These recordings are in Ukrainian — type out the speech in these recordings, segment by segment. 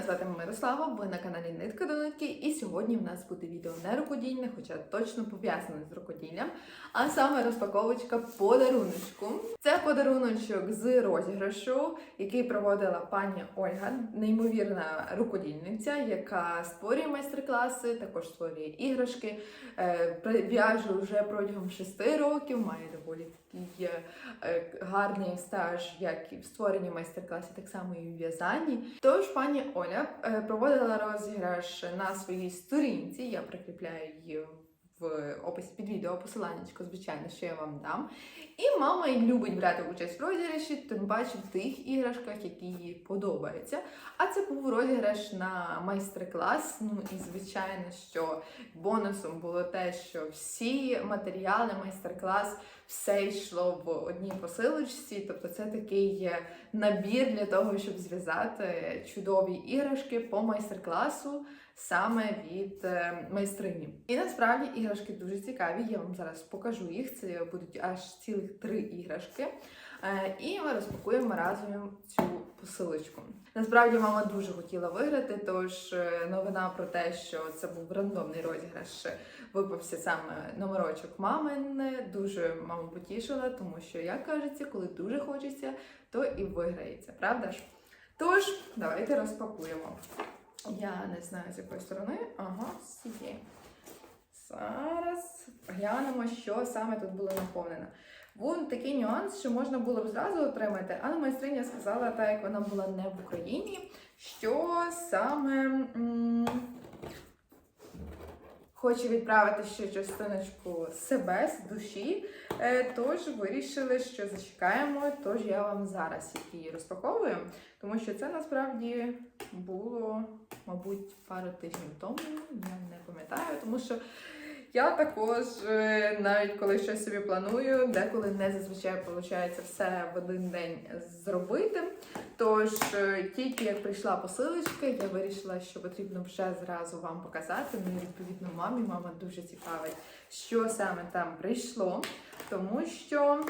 мене звати Мирослава, ви на каналі Нитка до нитки, і сьогодні в нас буде відео не рукодільне, хоча точно пов'язане з рукоділлям, а саме розпаковочка подаруночку. Це подаруночок з розіграшу, який проводила пані Ольга, неймовірна рукодільниця, яка створює майстер-класи, також створює іграшки, е, в'яже вже протягом 6 років, має доволі такий е, гарний стаж, як і в створенні майстер-класів, так само і в в'язанні. Тож пані Оля е, проводила розіграш на своїй сторінці. Я прикріпляю її в описі під відео посиланнячко, звичайно, що я вам дам. І мама любить брати участь в розіграші, тим паче в тих іграшках, які їй подобаються. А це був розіграш на майстер-клас. Ну і звичайно, що бонусом було те, що всі матеріали, майстер-клас, все йшло в одній посилочці. Тобто, це такий е, набір для того, щоб зв'язати чудові іграшки по майстер-класу саме від е, майстрині. І насправді іграшки дуже цікаві. Я вам зараз покажу їх. Це будуть аж цілих три іграшки. Е, І ми розпакуємо разом цю посилочку. Насправді мама дуже хотіла виграти, тож е, новина про те, що це був рандомний розіграш, е, випався саме номерочок мамин. Дуже маму потішила, тому що, як кажеться, коли дуже хочеться, то і виграється, правда ж? Тож, давайте розпакуємо. Я не знаю з якої сторони. Ага, з цієї. Зараз глянемо, що саме тут було наповнено. Був такий нюанс, що можна було б зразу отримати, але майстриня сказала, так як вона була не в Україні, що саме м, хоче відправити ще частиночку себе з душі. Е, Тож вирішили, що зачекаємо. Тож я вам зараз її розпаковую, тому що це насправді було, мабуть, пару тижнів тому. Я не пам'ятаю, тому що. Я також, е, навіть коли щось собі планую, деколи не зазвичай виходить все в один день зробити. Тож, е, тільки як прийшла посилочка, я вирішила, що потрібно вже зразу вам показати. Ну і відповідно мамі. Мама дуже цікавить, що саме там прийшло, тому що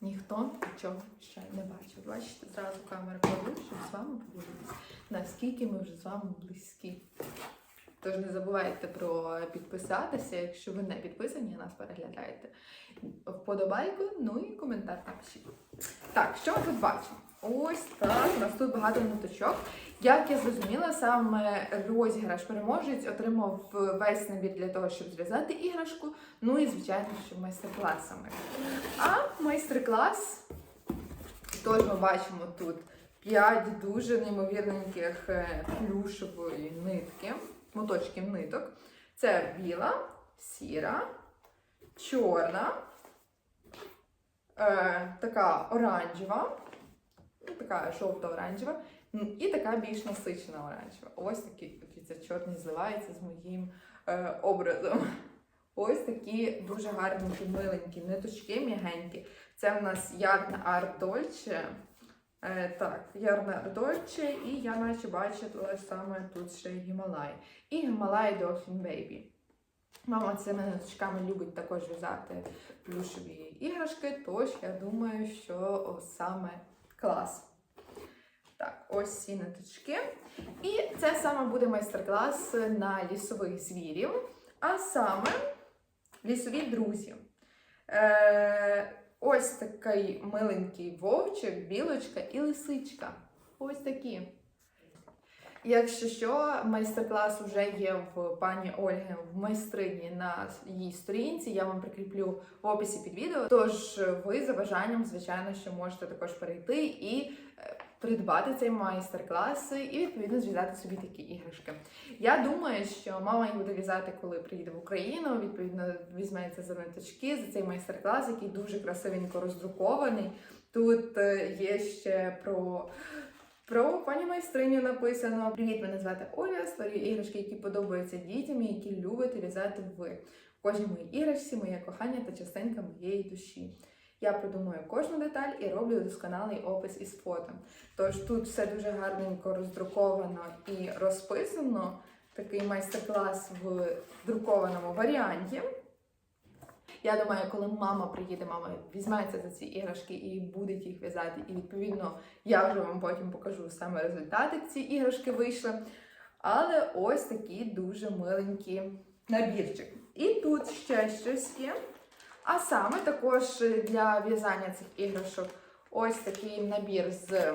ніхто нічого ще не бачив. Бачите, зразу камеру кладу, щоб з вами подивитися, наскільки ми вже з вами близькі. Тож не забувайте про підписатися, якщо ви не підписані, нас переглядаєте. Вподобайку, ну і коментар напишіть. Так, що ми тут бачимо? Ось так, у нас тут багато ниточок. Як я зрозуміла, саме розіграш переможець отримав весь набір для того, щоб зв'язати іграшку. Ну і, звичайно, що майстер-класами. А майстер-клас, тож ми бачимо тут 5 дуже неймовірненьких е, плюшової нитки моточків ниток. Це біла, сіра, чорна, е, така оранжева, ну, така жовто-оранжева, і така більш насичена оранжева. Ось такий дивіться, чорний зливається з моїм е, образом. Ось такі дуже гарненькі, миленькі ниточки, м'ягенькі. Це в нас Ярна Арт Дольче. Е, так, Ярна Дольче, і я наче бачила саме тут ще Гімалай. І Гімалай Dolphin Baby. Мама цими ниточками любить також в'язати плюшові іграшки, тож я думаю, що саме клас. Так, ось ці ниточки. І це саме буде майстер-клас на лісових звірів, а саме лісові друзі. Е, ось такий миленький вовчик, білочка і лисичка. Ось такі. Якщо що, майстер-клас вже є в пані Ольги в майстрині на її сторінці. Я вам прикріплю в описі під відео. Тож ви за бажанням, звичайно, що можете також перейти і е, придбати цей майстер-клас і відповідно зв'язати собі такі іграшки. Я думаю, що мама їх буде в'язати, коли приїде в Україну. Відповідно, візьметься за ниточки за цей майстер-клас, який дуже красивенько роздрукований. Тут е, є ще про. Про пані майстриню написано: Привіт, мене звати Оля. Створюю іграшки, які подобаються дітям, і які любите в'язати ви. Кожній моїй іграшці моє кохання та частинка моєї душі. Я продумую кожну деталь і роблю досконалий опис із фото. Тож тут все дуже гарненько роздруковано і розписано. Такий майстер-клас в друкованому варіанті. Я думаю, коли мама приїде, мама візьметься за ці іграшки і буде їх в'язати. І відповідно я вже вам потім покажу саме результати, ці іграшки вийшли. Але ось такі дуже миленькі набірчик. І тут ще щось є. А саме також для в'язання цих іграшок ось такий набір з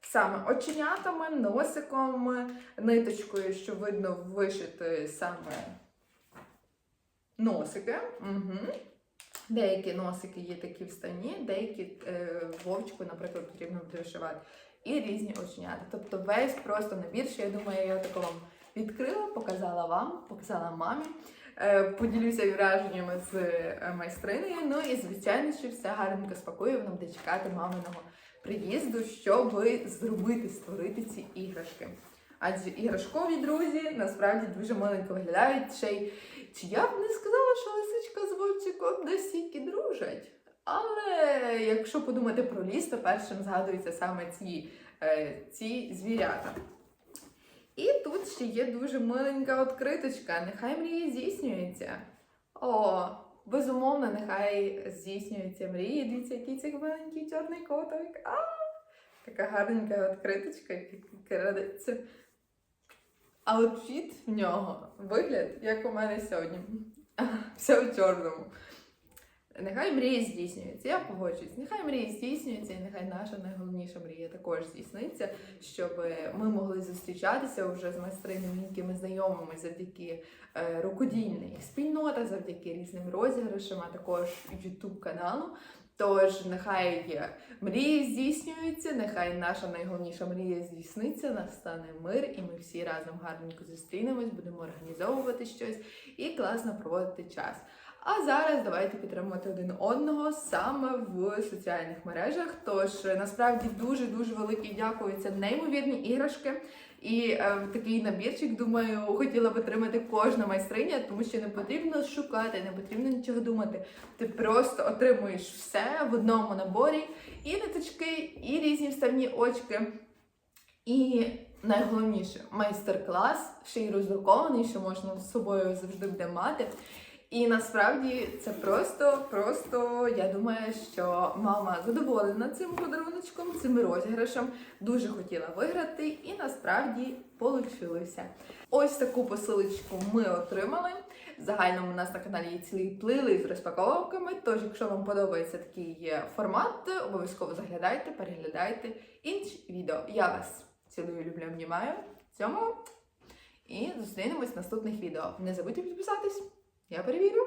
саме оченятами, носиком, ниточкою, що видно вишити саме носики. Угу. Деякі носики є такі вставні, деякі е, вовчку, наприклад, потрібно буде вишивати. І різні оченята. Тобто весь просто набір, що я думаю, я тако вам відкрила, показала вам, показала мамі. Е, Поділюся враженнями з е, майстринею. Ну і звичайно, що все гарненько спакую, вона буде чекати маминого приїзду, щоб зробити, створити ці іграшки. Адже іграшкові друзі насправді дуже маленько виглядають. Ще й чи я б не сказала, що лисичка з вовчиком настільки дружать. Але якщо подумати про ліс, то першим згадуються саме ці, е, ці звірята. І є дуже миленька відкриточка. Нехай мрії здійснюються. О, безумовно, нехай здійснюються мрії. Дивіться, який це маленький чорний котик. А, така гарненька відкриточка, яка крадеться. Аутфіт в нього вигляд, як у мене сьогодні. Все в чорному. Нехай мрії здійснюються, я погоджуюсь. Нехай мрії здійснюються, і нехай наша найголовніша мрія також здійсниться, щоб ми могли зустрічатися вже з майстринами знайомими завдяки е, рукодільної спільноти, завдяки різним розіграшам, а також youtube каналу. Тож нехай мрії здійснюються, нехай наша найголовніша мрія здійсниться, настане мир, і ми всі разом гарненько зустрінемось, будемо організовувати щось і класно проводити час. А зараз давайте підтримувати один одного саме в соціальних мережах. Тож насправді дуже дуже великий дякую. Це неймовірні іграшки. І е, такий набірчик, думаю, хотіла б отримати кожна майстриня, тому що не потрібно шукати, не потрібно нічого думати. Ти просто отримуєш все в одному наборі: і ниточки, і різні вставні очки. І найголовніше майстер-клас, ще й роздрукований, що можна з собою завжди буде мати. І насправді це просто, просто я думаю, що мама задоволена цим подаруночком, цим розіграшем. Дуже хотіла виграти, і насправді получилося. Ось таку посилочку ми отримали. В загальному у нас на каналі є цілий плили з розпаковками. Тож, якщо вам подобається такий формат, обов'язково заглядайте, переглядайте інші відео. Я вас цілую, люблю, обнімаю. Цьому. І зустрінемось в наступних відео. Не забудьте підписатись. Я перевірю.